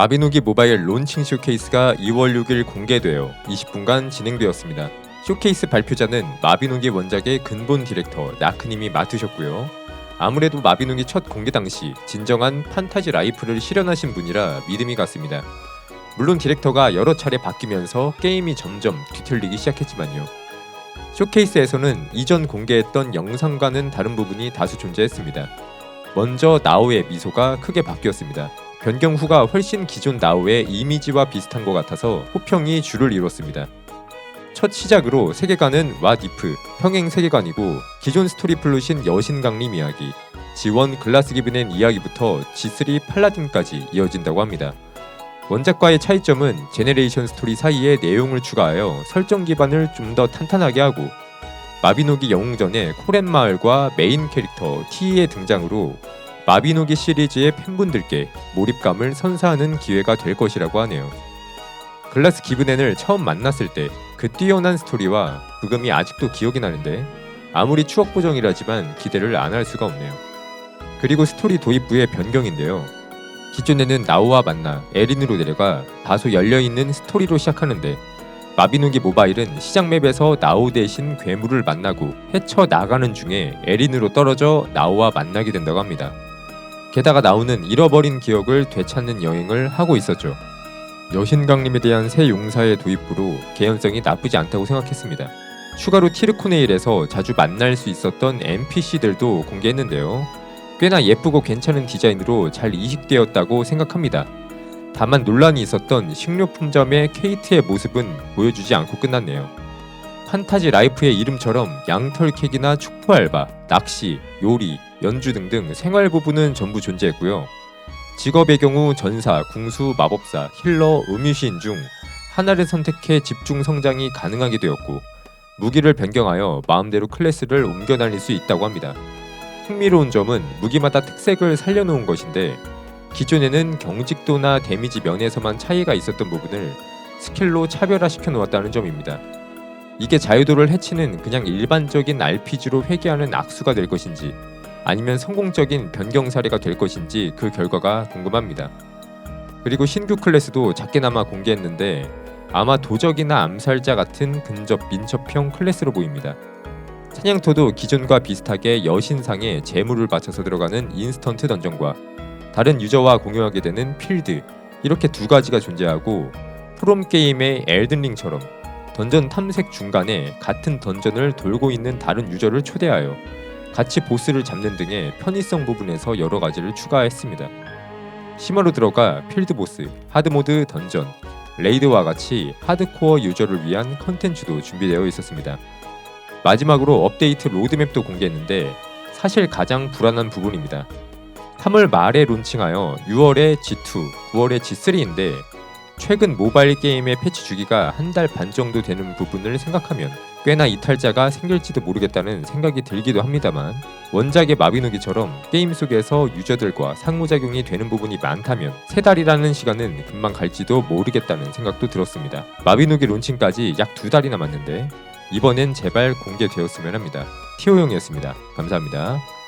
마비노기 모바일 론칭 쇼케이스가 2월 6일 공개되어 20분간 진행되었습니다. 쇼케이스 발표자는 마비노기 원작의 근본 디렉터 나크님이 맡으셨고요. 아무래도 마비노기 첫 공개 당시 진정한 판타지 라이프를 실현하신 분이라 믿음이 갔습니다. 물론 디렉터가 여러 차례 바뀌면서 게임이 점점 뒤틀리기 시작했지만요. 쇼케이스에서는 이전 공개했던 영상과는 다른 부분이 다수 존재했습니다. 먼저 나오의 미소가 크게 바뀌었습니다. 변경 후가 훨씬 기존 나오의 이미지와 비슷한 것 같아서 호평이 주를 이뤘습니다. 첫 시작으로 세계관은 왓이프 평행 세계관이고 기존 스토리 플롯인 여신 강림 이야기, 지원 글라스 기브넨 이야기부터 G3 팔라딘까지 이어진다고 합니다. 원작과의 차이점은 제네레이션 스토리 사이에 내용을 추가하여 설정 기반을 좀 더 탄탄하게 하고 마비노기 영웅전의 코렌 마을과 메인 캐릭터 T의 등장으로 마비노기 시리즈의 팬분들께 몰입감을 선사하는 기회가 될 것이라고 하네요. 글라스 기브넨을 처음 만났을 때 그 뛰어난 스토리와 부금이 아직도 기억이 나는데 아무리 추억 보정이라지만 기대를 안 할 수가 없네요. 그리고 스토리 도입부의 변경인데요. 기존에는 나우와 만나 에린으로 내려가 다소 열려있는 스토리로 시작하는데 마비노기 모바일은 시작 맵에서 나우 대신 괴물을 만나고 헤쳐 나가는 중에 에린으로 떨어져 나우와 만나게 된다고 합니다. 게다가 나우는 잃어버린 기억을 되찾는 여행을 하고 있었죠. 여신강림에 대한 새 용사의 도입부로 개연성이 나쁘지 않다고 생각했습니다. 추가로 티르코네일에서 자주 만날 수 있었던 NPC들도 공개했는데요. 꽤나 예쁘고 괜찮은 디자인으로 잘 이식되었다고 생각합니다. 다만 논란이 있었던 식료품점의 케이트의 모습은 보여주지 않고 끝났네요. 판타지 라이프의 이름처럼 양털 캐기나 축포 알바, 낚시, 요리, 연주 등등 생활 부분은 전부 존재했고요. 직업의 경우 전사, 궁수, 마법사, 힐러, 음유시인 중 하나를 선택해 집중 성장이 가능하게 되었고 무기를 변경하여 마음대로 클래스를 옮겨 다닐 수 있다고 합니다. 흥미로운 점은 무기마다 특색을 살려놓은 것인데 기존에는 경직도나 데미지 면에서만 차이가 있었던 부분을 스킬로 차별화시켜 놓았다는 점입니다. 이게 자유도를 해치는 그냥 일반적인 RPG로 회귀하는 악수가 될 것인지 아니면 성공적인 변경 사례가 될 것인지 그 결과가 궁금합니다. 그리고 신규 클래스도 작게나마 공개했는데 아마 도적이나 암살자 같은 근접 민첩형 클래스로 보입니다. 사냥터도 기존과 비슷하게 여신상에 재물을 바쳐서 들어가는 인스턴트 던전과 다른 유저와 공유하게 되는 필드 이렇게 두 가지가 존재하고 프롬 게임의 엘든링처럼 던전 탐색 중간에 같은 던전을 돌고 있는 다른 유저를 초대하여 같이 보스를 잡는 등의 편의성 부분에서 여러 가지를 추가했습니다. 심화로 들어가 필드 보스, 하드모드 던전, 레이드와 같이 하드코어 유저를 위한 컨텐츠도 준비되어 있었습니다. 마지막으로 업데이트 로드맵도 공개했는데 사실 가장 불안한 부분입니다. 3월 말에 론칭하여 6월에 G2, 9월에 G3인데 최근 모바일 게임의 패치 주기가 한 달 반 정도 되는 부분을 생각하면 꽤나 이탈자가 생길지도 모르겠다는 생각이 들기도 합니다만 원작의 마비노기처럼 게임 속에서 유저들과 상호작용이 되는 부분이 많다면 세 달이라는 시간은 금방 갈지도 모르겠다는 생각도 들었습니다. 마비노기 론칭까지 약 두 달이 남았는데 이번엔 제발 공개되었으면 합니다. 티오형이었습니다. 감사합니다.